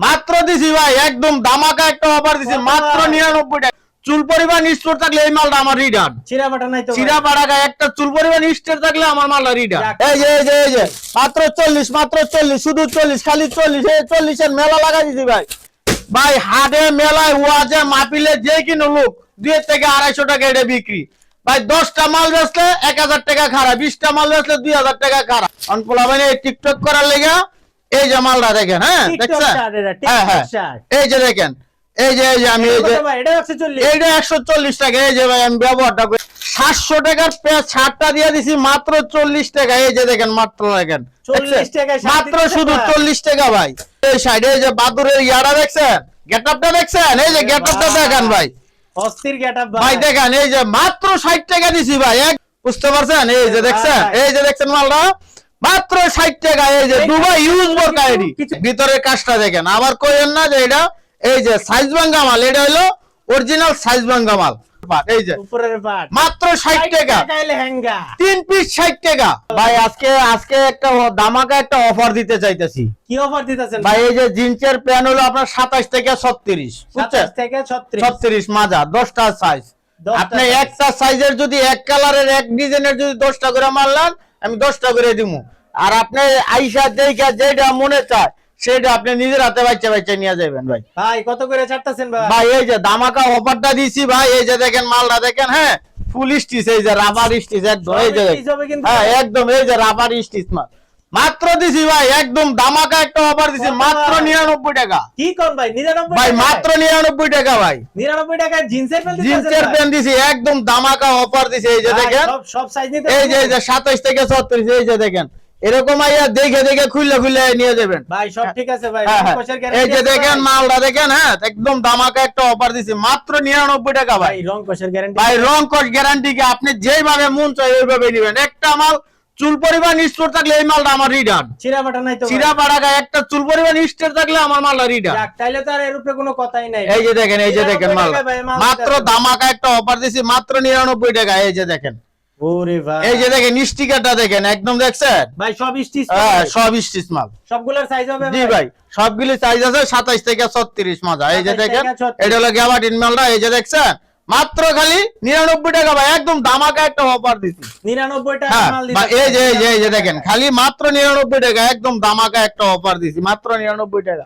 মাত্র দিছি ভাই একদম দামাকা একটা অফার দিছি মাত্র নিরানব্বই টাকা। চুল পরিমাণ স্টোর থাকলে এই মালটা আমার রিটার্ন। চিরা বাটা নাই তো একটা চুল পরিমাণ স্টোর থাকলে আমার মালটা রিটার্ন। এই যে এই যে এই যে মাত্র চল্লিশ মাত্র চল্লিশ শুধু চল্লিশ খালি চল্লিশ এই চল্লিশের মেলা লাগা দিছি ভাই। ভাই হাটে মেলায় ওয়াজে মাপিলে যে কিনো লোক দুই থেকে আড়াইশো টাকা এটা বিক্রি। ভাই দশটা মাল বেচলে এক হাজার টাকা খারাপ বিশটা মাল বেচলে দুই হাজার টাকা খারাপ অনপলা মানে টিকটক করার লেগে এই যে মালটা দেখেন হ্যাঁ দেখছেন হ্যাঁ হ্যাঁ এই যে দেখেন এই যে এই যে আমি এই যে। এইটা একশো চল্লিশ টাকা এই যে ভাই আমি ব্যবহারটা করি সাতশো টাকার পেঁয়াজ ছাড়টা দিয়ে দিছি মাত্র চল্লিশ টাকা এই যে দেখেন মাত্র দেখেন 40 দেখছেন? মাত্র শুধু। চল্লিশ টাকা ভাই এই সাইডে এই যে বাদুরের ইয়াটা দেখছেন গেট আপটা দেখছেন এই যে গেট আপটা। দেখেন ভাই অস্থির getup ভাই দেখেন এই যে মাত্র ষাট টাকা দিছি ভাই এক বুঝতে পারছেন এই যে দেখছেন এই যে দেখছেন মালটা মাত্র ষাট টাকা এই যে দুবাই ইউজ বোর কিছু- কায়রি ভিতরের কাজটা দেখেন আবার কইেন না যে এটা এই যে সাইজ ভাঙ্গা মাল এটা হলো অরিজিনাল সাইজ ভাঙ্গা মাল। এই যে। মাত্র ষাট টাকা। তিন পিস ষাট টাকা। ভাই আজকে আজকে একটা দামাকা একটা অফার দিতে চাইতেছি। কি অফার দিতেছেন? ভাই এই যে জিন্সের প্যান্ট হলো আপনার সাতাশ থেকে ছত্রিশ বুঝছেন? 27 থেকে ছত্রিশ। মাজা দশটা সাইজ আপনি একটা সাইজের যদি এক কালারের এক ডিজাইনের যদি দশটা করে মারলেন আমি দশটা করে দিব আর আপনি আইসা দেখা যেটা মনে চায় সেটা আপনি নিজের হাতে বাচ্চা বাচ্চা নিয়ে যাবেন ভাই। ভাই কত করে ছাড়তেছেন ভাই? ভাই এই যে দামাকা অফারটা দিছি ভাই এই যে দেখেন মালটা দেখেন হ্যাঁ? ফুল স্টিচ এই যে রাবার স্টিচ একদম এই যে হ্যাঁ একদম এই যে রাবার স্টিচ মাল। মাত্র দিছি ভাই একদম দামাকা একটা অফার দিছি মাত্র? নিরানব্বই টাকা। কি কোন ভাই? 99 ভাই মাত্র নিরানব্বই টাকা ভাই। 99 টাকায় জিন্সের প্যান্ট জিন্সের প্যান্ট দিছি একদম দামাকা অফার দিছি এই যে দেখেন। সব সাইজ নিতে এই যে এই যে সাতাইশ থেকে ছত্রিশ এই যে দেখেন। এরকম আইয়া দেখে দেখে খুললে খুললে নিয়ে যাবেন। ভাই সব ঠিক আছে ভাই হ্যাঁ, হ্যাঁ। এই যে দেখেন মালটা দেখেন হ্যাঁ একদম দামাকা একটা অফার দিছি মাত্র নিরানব্বই টাকা ভাই। ভাই রংকশের গ্যারান্টি ভাই রং কস গ্যারান্টি কি আপনি যেভাবে মন চাই ওইভাবে নিবেন। একটা মাল চুল পরিমাণ স্টোর থাকলে এই মালটা আমার রিটার্ন চিরা বাটা নাই তো চিরা পাড়াকা একটা চুল পরিমাণ স্টোর থাকলে আমার মালটা যাক তাইলে তো আর এর উপরে কোনো কথাই নাই। এই যে দেখেন এই যে দেখেন মাল। মাত্র। দামাকা একটা অফার দিছি মাত্র নিরানব্বই টাকা এই যে দেখেন। ওরে ভাই। এই যে দেখেন স্টিকারটা দেখেন একদম দেখছেন? ভাই সব স্টিচ হ্যাঁ সব স্টিচ মাল। সবগুলোর সাইজ হবে জি ভাই। সবগুলি সাইজ আছে সাতাইশ থেকে ছত্রিশ মাজা এই যে 27 দেখেন 36 এটা হলো গ্যাবাটিন মালটা এই যে দেখছেন? মাত্র খালি নিরানব্বই টাকা ভাই একদম দামাকা একটা অফার দিছি। 99 টাকা হ্যাঁ মাল বা দিতেছেন এই যে এই যে দেখেন খালি মাত্র নিরানব্বই টাকা একদম দামাকা একটা অফার দিছি মাত্র নিরানব্বই টাকা।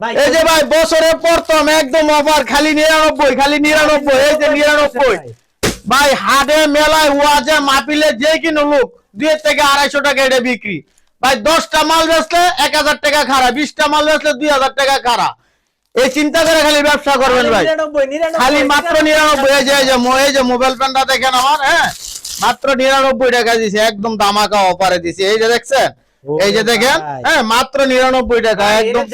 ভাই এই যে ভাই বছরের প্রথম একদম অফার খালি নিরানব্বই খালি নিরানব্বই এই যে নিরানব্বই। ভাই হাটে মেলায় ওয়াজে মাপিলে যে কিনো লোক দুই থেকে আড়াইশো টাকা এটা বিক্রি। ভাই দশটা মাল বেচলে এক হাজার টাকা খারাপ বিশটা মাল বেচলে দুই হাজার টাকা খারাপ এই চিন্তা করে খালি ব্যবসা করবেন ভাই। 99 99 খালি মাত্র নিরানব্বই এই যে এই যে মোবাইল ফোনটা দেখেন আমার হ্যাঁ? মাত্র নিরানব্বই টাকা দিছে একদম দামাকা অফারে দিছে। এই যে দেখছেন? এই যে দেখেন হ্যাঁ মাত্র নিরানব্বই টাকা একদম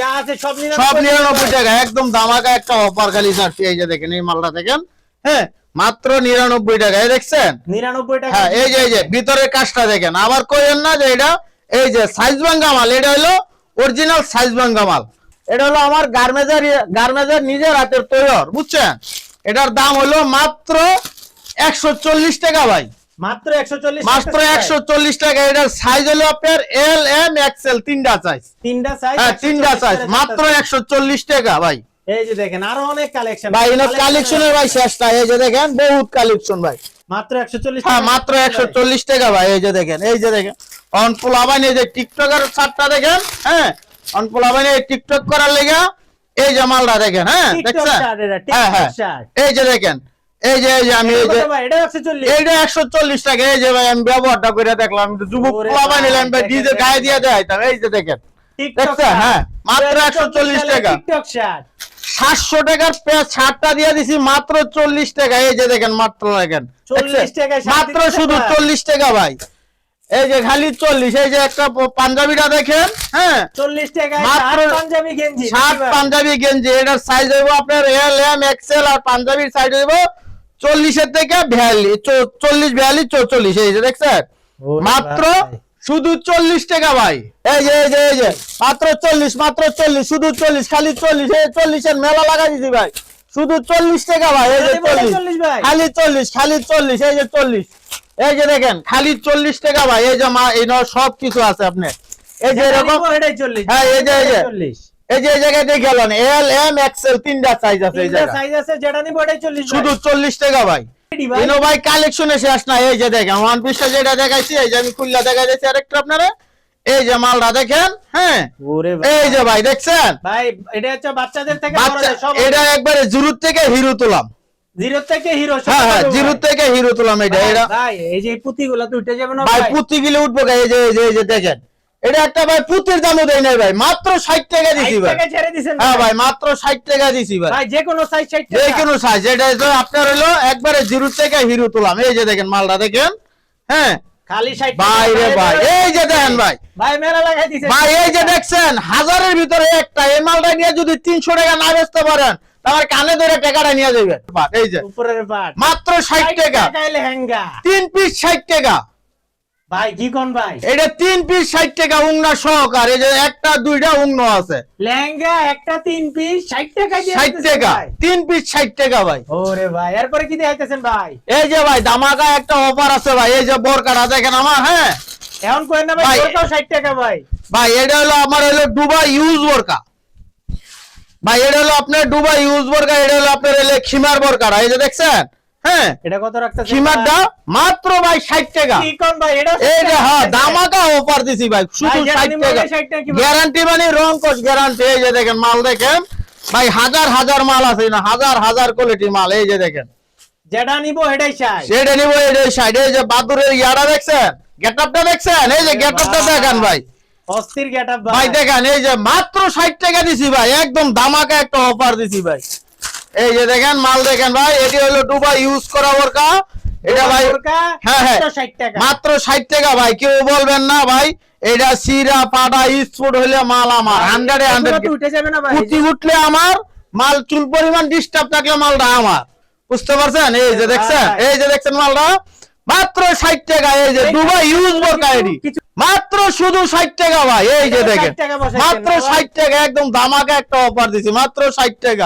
সব সব 99 নিরানব্বই টাকা একদম দামাকা একটা অফার খালি ছাড়ছি এই যে দেখেন এই মালটা দেখেন হ্যাঁ মাত্র নিরানব্বই টাকা। এই দেখছেন? 99 টাকা হ্যাঁ এই যে এই যে ভিতরের কাজটা দেখেন। আবার কইেন না যে এটা এই যে সাইজ ভাঙ্গা মাল এটা হলো অরিজিনাল সাইজ ভাঙ্গা মাল। এটা হলো আমার গার্মেজের গার্মেজের নিজের হাতের তৈরি বুঝছেন? এটার দাম হলো মাত্র একশো চল্লিশ টাকা ভাই। মাত্র 140 মাত্র একশো চল্লিশ টাকা এটার সাইজ হলো আপনার এল এম এক্সেল তিনটা সাইজ তিনটা সাইজ হ্যাঁ তিনটা সাইজ মাত্র একশো চল্লিশ টাকা ভাই। এই যে দেখেন আরও অনেক কালেকশন ভাই কালেকশনের ভাই শেষটা এই যে দেখেন বহুত কালেকশন ভাই। মাত্র 140 হ্যাঁ মাত্র একশো চল্লিশ টাকা ভাই এই যে দেখেন এই যে দেখেন। এই যে টিকটকের দেখেন হ্যাঁ অনপোলাবাইন টিকটক করার লেগা এই যে মালটা দেখেন হ্যাঁ দেখছেন? হ্যাঁ হ্যাঁ। এই যে দেখেন এই যে এই যে আমি এই যে কত ভাই? এটা 140 এইটা একশো চল্লিশ টাকা। এই যে ভাই আমি ব্যবহারটা করে দেখলাম যুবক ভাই, নিলাম ভাই ডিজে গায়ে দিয়ে দেয় এই যে দেখেন। দেখছেন? হ্যাঁ, মাত্র 140 140 টাকা। সাতশো টাকার পেঁয়াজ ছাড়টা দিয়ে দিছি মাত্র চল্লিশ টাকা। এই যে দেখেন মাত্র দেখেন। 40 দেখছেন? মাত্র শুধু চল্লিশ টাকা ভাই। এই যে খালি চল্লিশ এই যে একটা পাঞ্জাবিটা দেখেন হ্যাঁ? 40 টাকায় মাত্র শার্ট পাঞ্জাবি গেঞ্জি শার্ট পাঞ্জাবি গেঞ্জি এটার সাইজ হইব আপনার এল এম এক্সেল আর পাঞ্জাবির সাইজ হইব চল্লিশের থেকে বিয়াল্লিশ চল্লিশ বিয়াল্লিশ চৌচল্লিশ এই যে দেখছেন? মাত্র শুধু চল্লিশ টাকা ভাই। এই যে এই যে এই যে মাত্র চল্লিশ মাত্র চল্লিশ শুধু চল্লিশ খালি চল্লিশ এই চল্লিশের মেলা লাগা দিছি ভাই। শুধু চল্লিশ টাকা ভাই এই যে চল্লিশ 40 ভাই। খালি চল্লিশ খালি চল্লিশ এই যে চল্লিশ। এই যে দেখেন খালি চল্লিশ টাকা ভাই এই যে মা এই সব কিছু আছে আপনি এই যে এরকম এটাই 40 হ্যাঁ, এই যে, এই যে। এই যে এই জায়গায় দেখে গেলেন এল এম এক্সেল তিনটা সাইজ আছে এই জায়গায়। সাইজ আছে যেটা নিবো এটাই 40 শুধু চল্লিশ টাকা ভাই। ভাই? ইনো ভাই কালেকশনে শেষ না এই যে দেখেন ওয়ান পিসটা যেটা দেখাইছি এই যে আমি খুললা আরেকটা আপনারা। এই যে মালটা দেখেন হ্যাঁ। এই যে ভাই দেখছেন? ভাই এটা হচ্ছে বাচ্চাদের থেকে এটা একবারে জিরো থেকে হিরো তুলাম। জিরো থেকে হিরো হ্যাঁ হ্যাঁ জিরো থেকে হিরো তুলাম এটা এটা ভাই এই যে পুঁতিগুলো তো উঠে যাবে না ভাই ভাই? গিলে উঠবো এই যে এই যে দেখেন। এটা একটা ভাই পুঁতির দামও দেয় নাই ভাই মাত্র ষাট টাকা দিছি ভাই। টাকা ছেড়ে দিছেন হ্যাঁ ভাই। মাত্র ষাট টাকা দিছি ভাই। ভাই যে কোনো সাইজ 60 যে কোনো সাইজ এটা হলো আপনার হলো একবারে জিরো থেকে হিরো তুলাম এই যে দেখেন মালটা দেখেন। হ্যাঁ। খালি 60 ভাই রে ভাই এই যে দেখেন ভাই। ভাই মেলা লাগাই দিছে ভাই এই যে দেখছেন হাজারের ভিতরে একটা এই মালটা নিয়ে যদি তিনশো টাকা না বেচতে পারেন তাহলে কানে ধরে টাকাটা নিয়ে যাবেন এই যে। উপরের পাট। মাত্র ষাট টাকা। লেহেঙ্গা তিন পিস ষাট টাকা। ভাই কি কোন ভাই? এটা তিন পিস ষাট টাকা উংনা সহকার। এই যে একটা দুইটা উংন আছে। লেহেঙ্গা একটা তিন পিস 60 টাকা। দিয়ে তিন পিস ষাট টাকা ভাই। ওরে ভাই এরপরে কি দেখাইতেছেন ভাই? এই যে ভাই ধামাকা একটা অফার আছে ভাই। এই যে বোরকাটা দেখেন আমার হ্যাঁ? এখন কই না ভাই 60 টাকা ভাই। ভাই এটা হলো আমার হলো দুবাই ইউজ বোরকা। ভাই এটা হলো আপনার ডুবাই ইউজ বোরকা এটা হলো আপনার হলো খিমার বোরকাটা এই যে দেখছেন? হ্যাঁ? এটা কত রাখতেছেন? খিমারটা মাত্র ভাই ষাট টাকা। কি কোন ভাই এটা এই হ্যাঁ দামাকা অফার দিছি ভাই শুধু গ্যারান্টি মানে 60 টাকা গ্যারান্টি মানে রং গ্যারান্টি এই যে দেখেন মাল দেখেন। ভাই হাজার হাজার মাল আছে না হাজার হাজার কোয়ালিটি মাল এই যে দেখেন। যেটা নিবো এটাই চাই সেটা নিব এই যে সাইডে এই যে বাদুরের ইয়াটা দেখছেন? গেটআপটা দেখছেন? এই যে গেটআপটা। দেখেন ভাই। অস্থির গেটআপ ভাই। দেখেন এই যে মাত্র ষাট টাকা দিছি ভাই একদম একটা অফার দিছি ভাই। এই যে দেখেন মাল দেখেন ভাই এটি হলো দুবাই ইউজ করা বোরকা। এটা ভাই হ্যাঁ হ্যাঁ মাত্র ষাট টাকা। ভাই কেউ বলবেন না ভাই এটা সিরা পাটা স্পোর্ট হইলে মাল আমার হান্ড্রেড এগুলো হান্ড্রেড তো উঠে যাবে না ভাই। উঠলে আমার মাল চুল পরিমাণ ডিস্টার্ব থাকলে মালটা আমার। বুঝতে পারছেন? এই যে দেখছেন? এই যে দেখছেন মালটা? মাত্র ষাট টাকা এই যে দুবাই ইউজ বোরকা এটি। মাত্র শুধু ষাট টাকা ভাই এই যে এটা 60 দেখেন মাত্র? ষাট টাকা একদম ধামাকা একটা অফার দিছি মাত্র ষাট টাকা